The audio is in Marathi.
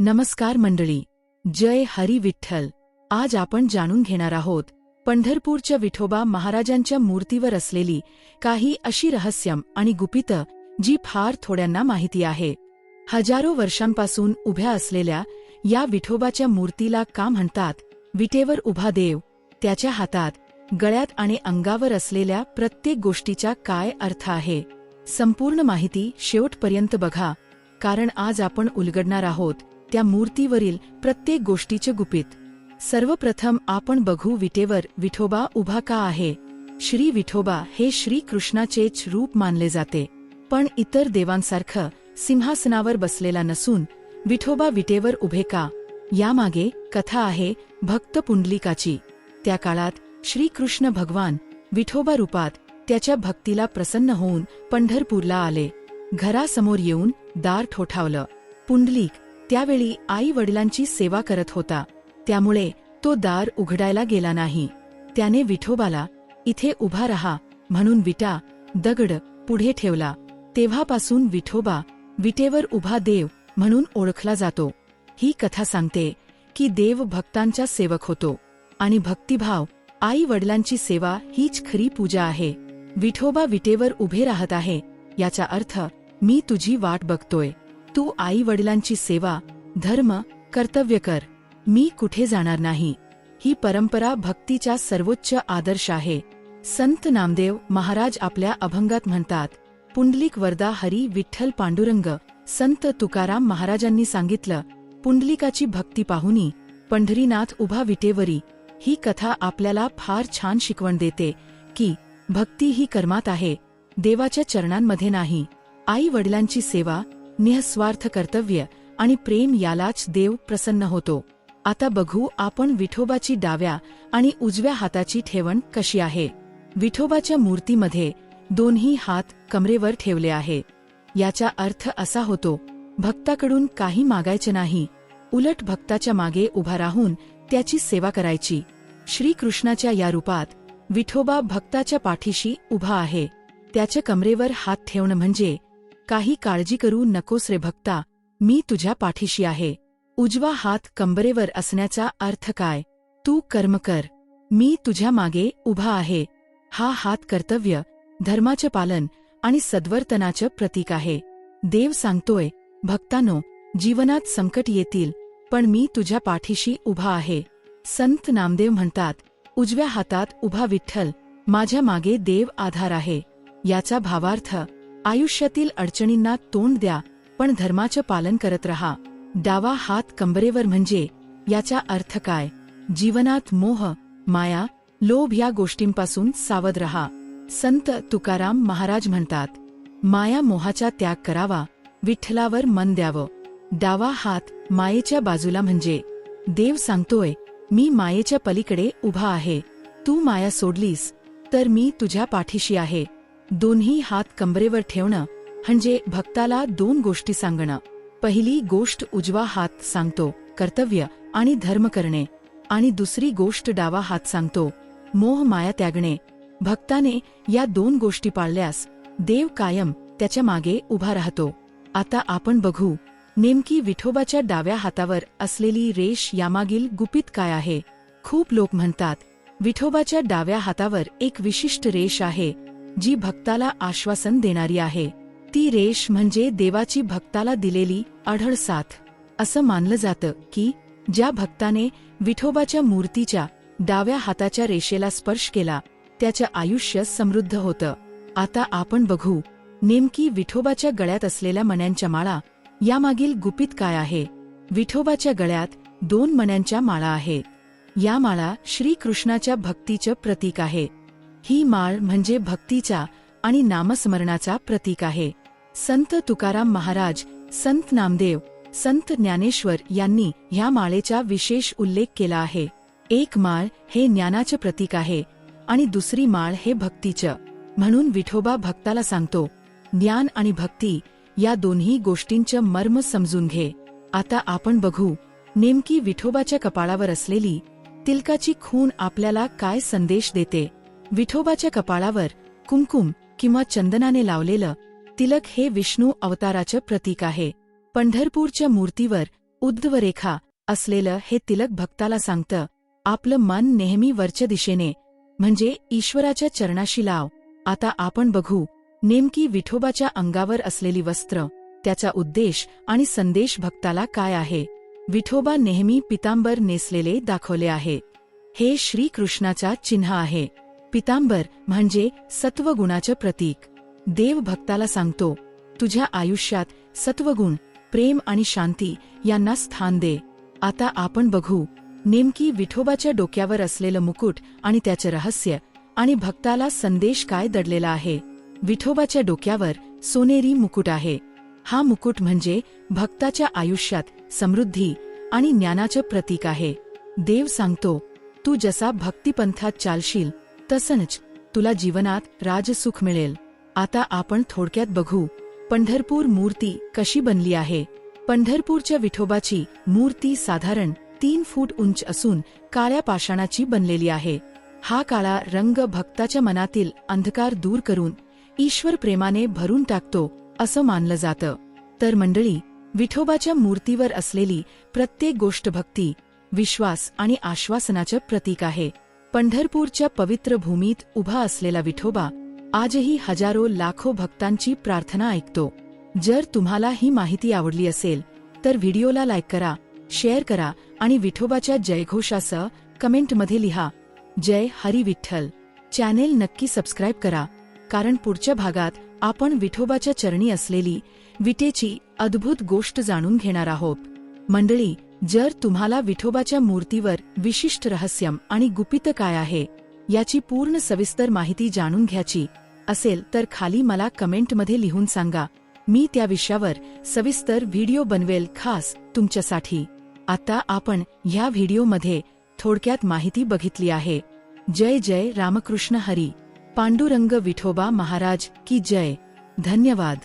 नमस्कार मंडळी. जय हरी विठ्ठल. आज आपण जाणून घेणार आहोत पंढरपूरच्या विठोबा महाराजांच्या मूर्तीवर असलेली काही अशी रहस्यम आणि गुपितं जी फार थोड्यांना माहिती आहे. हजारो वर्षांपासून उभ्या असलेल्या या विठोबाच्या मूर्तीला का म्हणतात? विटेवर उभा देव त्याच्या हातात गळ्यात आणि अंगावर असलेल्या प्रत्येक गोष्टीचा काय अर्थ आहे? संपूर्ण माहिती शेवटपर्यंत बघा कारण आज आपण उलगडणार आहोत. त्या मूर्तीवरील प्रत्येक गोष्टीचे गुपित. सर्वप्रथम आपण बघू विटेवर विठोबा उभा का आहे. श्री विठोबा हे श्री कृष्णाचेच रूप मानले जाते. पण इतर देवांसारखं सिंहासनावर बसलेला नसून विठोबा विटेवर उभे का? यामागे कथा आहे भक्त पुंडलिकाची. त्या काळात श्रीकृष्ण भगवान विठोबा रूपात त्याच्या भक्तीला प्रसन्न होऊन पंढरपूरला आले. घरासमोर येऊन दार ठोठावलं. पुंडलिक त्यावेळी आई वडिलांची सेवा करत होता. त्यामुळे तो दार उघडायला गेला नाही. त्याने विठोबाला इथे उभा रहा म्हणून विटा दगड पुढे ठेवला. तेव्हापासून विठोबा विटेवर उभा देव म्हणून ओळखला जातो. ही कथा सांगते की देव भक्तांचा सेवक होतो आणि भक्तिभाव आई वडिलांची सेवा हीच खरी पूजा आहे. विठोबा विटेवर उभे राहत आहे याचा अर्थ मी तुझी वाट बघतोय. तू आई वडिलांची सेवा धर्म कर्तव्य कर. मी कुठे जाणार नाही? ही परंपरा भक्तीचा सर्वोच्च आदर्श आहे. संत नामदेव महाराज आपल्या अभंगात म्हणतात पुंडलिक वरदा हरी विठ्ठल पांडुरंग. संत तुकाराम महाराजांनी सांगितलं पुंडलिकाची भक्ती पाहुनी पंढरीनाथ उभा विटेवरी. ही कथा आपल्याला फार छान शिकवण देते की भक्ती ही कर्मात आहे देवाच्या चरणांमध्ये नाही. आई वडिलांची सेवा निःस्वार्थ कर्तव्य आणि प्रेम यालाच देव प्रसन्न होतो. आता बघू आपण विठोबाची डाव्या आणि उजव्या हाताची ठेवण कशी आहे. विठोबाच्या मूर्तीमध्ये दोन्ही हात कमरेवर ठेवले आहे. याचा अर्थ असा होतो भक्ताकडून काही मागायचे नाही. उलट भक्ताच्या मागे उभा राहून त्याची सेवा करायची. श्रीकृष्णाच्या या रूपात विठोबा भक्ताच्या पाठीशी उभा आहे. त्याच्या कमरेवर हात ठेवणं म्हणजे काही काळजी करू नकोस रे भक्ता मी तुझ्या पाठीशी आहे. उजवा हात कंबरेवर असण्याचा अर्थ काय? तू कर्म कर. मी तुझ्या मागे उभा आहे. हा हात कर्तव्य धर्माचे पालन आणि सद्वर्तनाचं प्रतीक आहे. देव सांगतोय भक्तानो जीवनात संकट येतील पण मी तुझ्या पाठीशी उभा आहे. संत नामदेव म्हणतात उजव्या हातात उभा विठ्ठल माझ्या मागे देव आधार आहे. याचा भावार्थ आयुष्यातील अडचणींना तोंड द्या पण धर्माचं पालन करत रहा. डावा हात कंबरेवर म्हणजे याचा अर्थ काय? जीवनात मोह माया लोभ या गोष्टींपासून सावध रहा. संत तुकाराम महाराज म्हणतात माया मोहाचा त्याग करावा विठ्ठलावर मन द्यावं. डावा हात मायेच्या बाजूला म्हणजे देव सांगतोय मी मायेच्या पलीकडे उभा आहे तू माया सोडलीस तर मी तुझ्या पाठीशी आहे. दोन्ही हात कंबरेवर ठेवणं म्हणजे भक्ताला दोन गोष्टी सांगणं. पहिली गोष्ट उजवा हात सांगतो कर्तव्य आणि धर्म करणे. आणि दुसरी गोष्ट डावा हात सांगतो मोह माया त्यागणे. भक्ताने या दोन गोष्टी पाळल्यास देव कायम त्याच्यामागे उभा राहतो. आता आपण बघू नेमकी विठोबाच्या डाव्या हातावर असलेली रेष यामागील गुपित काय आहे? खूप लोक म्हणतात विठोबाच्या डाव्या हातावर एक विशिष्ट रेष आहे. जी भक्ताला आश्वासन देणारी आहे ती रेष म्हणजे देवाची भक्ताला दिलेली आढळ साथ असं मानलं जातं की ज्या भक्ताने विठोबाच्या मूर्तीच्या डाव्या हाताच्या रेषेला स्पर्श केला त्याचं आयुष्य समृद्ध होतं. आता आपण बघू नेमकी विठोबाच्या गळ्यात असलेल्या मण्यांच्या माळा यामागील गुपित काय आहे? विठोबाच्या गळ्यात दोन मण्यांच्या माळा आहे. या माळा श्रीकृष्णाच्या भक्तीचं प्रतीक आहे. ही माळ म्हणजे भक्तीचा आणि नामस्मरणाचा प्रतीक आहे. संत तुकाराम महाराज संत नामदेव संत ज्ञानेश्वर यांनी ह्या माळेचा विशेष उल्लेख केला आहे. एक माळ हे ज्ञानाचे प्रतीक आहे आणि दुसरी माळ हे भक्तीचं. म्हणून विठोबा भक्ताला सांगतो ज्ञान आणि भक्ती या दोन्ही गोष्टींचं मर्म समजून घे. आता आपण बघू नेमकी विठोबाच्या कपाळावर असलेली तिलकाची खून आपल्याला काय संदेश देते? विठोबाच्या कपाळावर कुंकुम किंवा चंदनाने लावलेलं तिलक हे विष्णू अवताराचं प्रतीक आहे. पंढरपूरच्या मूर्तीवर उद्धवरेखा असलेलं हे तिलक भक्ताला सांगतं आपलं मन नेहमी वरच्या दिशेने म्हणजे ईश्वराच्या चरणाशी लाव. आता आपण बघू नेमकी विठोबाच्या अंगावर असलेली वस्त्र त्याचा उद्देश आणि संदेश भक्ताला काय आहे? विठोबा नेहमी पितांबर नेसलेले दाखवले आहे. हे श्रीकृष्णाचा चिन्ह आहे. पितांबर म्हणजे सत्वगुणाचं प्रतीक. देव भक्ताला सांगतो तुझ्या आयुष्यात सत्वगुण प्रेम आणि शांती यांना स्थान दे. आता आपण बघू नेमकी विठोबाच्या डोक्यावर असलेलं मुकुट आणि त्याचे रहस्य आणि भक्ताला संदेश काय दडलेला आहे. विठोबाच्या डोक्यावर सोनेरी मुकुट आहे. हा मुकुट म्हणजे भक्ताच्या आयुष्यात समृद्धी आणि ज्ञानाचं प्रतीक आहे. देव सांगतो तू जसा भक्तिपंथात चालशील तसंच तुला जीवनात राजसुख मिळेल. आता आपण थोडक्यात बघू पंढरपूर मूर्ती कशी बनली आहे. पंढरपूरच्या विठोबाची मूर्ती साधारण तीन फूट उंच असून काळ्या पाषाणाची बनलेली आहे. हा काळा रंग भक्ताच्या मनातील अंधकार दूर करून ईश्वर प्रेमाने भरून टाकतो असं मानलं जातं. तर मंडळी विठोबाच्या मूर्तीवर असलेली प्रत्येक गोष्ट भक्ती विश्वास आणि आश्वासनाचं प्रतीक आहे. पंढरपूरच्या पवित्र भूमीत उभा असलेला विठोबा आजही हजारो लाखो भक्तांची प्रार्थना ऐकतो. जर तुम्हाला ही माहिती आवडली असेल तर व्हिडिओला लाईक करा शेअर करा आणि विठोबाच्या जयघोषासह कमेंटमध्ये लिहा. जय हरी विठ्ठल. चॅनेल नक्की सबस्क्राईब करा कारण पुढच्या भागात आपण विठोबाच्या चरणी असलेली विटेची अद्भुत गोष्ट जाणून घेणार आहोत. मंडळी जर तुम्हाला विठोबाच्या मूर्तीवर विशिष्ट रहस्यम आणि गुपित काय आहे याची पूर्ण सविस्तर माहिती जाणून घ्यायची असेल तर खाली मला कमेंटमध्ये लिहून सांगा. मी त्या विषयावर सविस्तर व्हिडिओ बनवेल खास तुमच्यासाठी. आता आपण ह्या व्हिडिओमध्ये थोडक्यात माहिती बघितली आहे. जय जय रामकृष्ण हरी. पांडुरंग विठोबा महाराज की जय. धन्यवाद.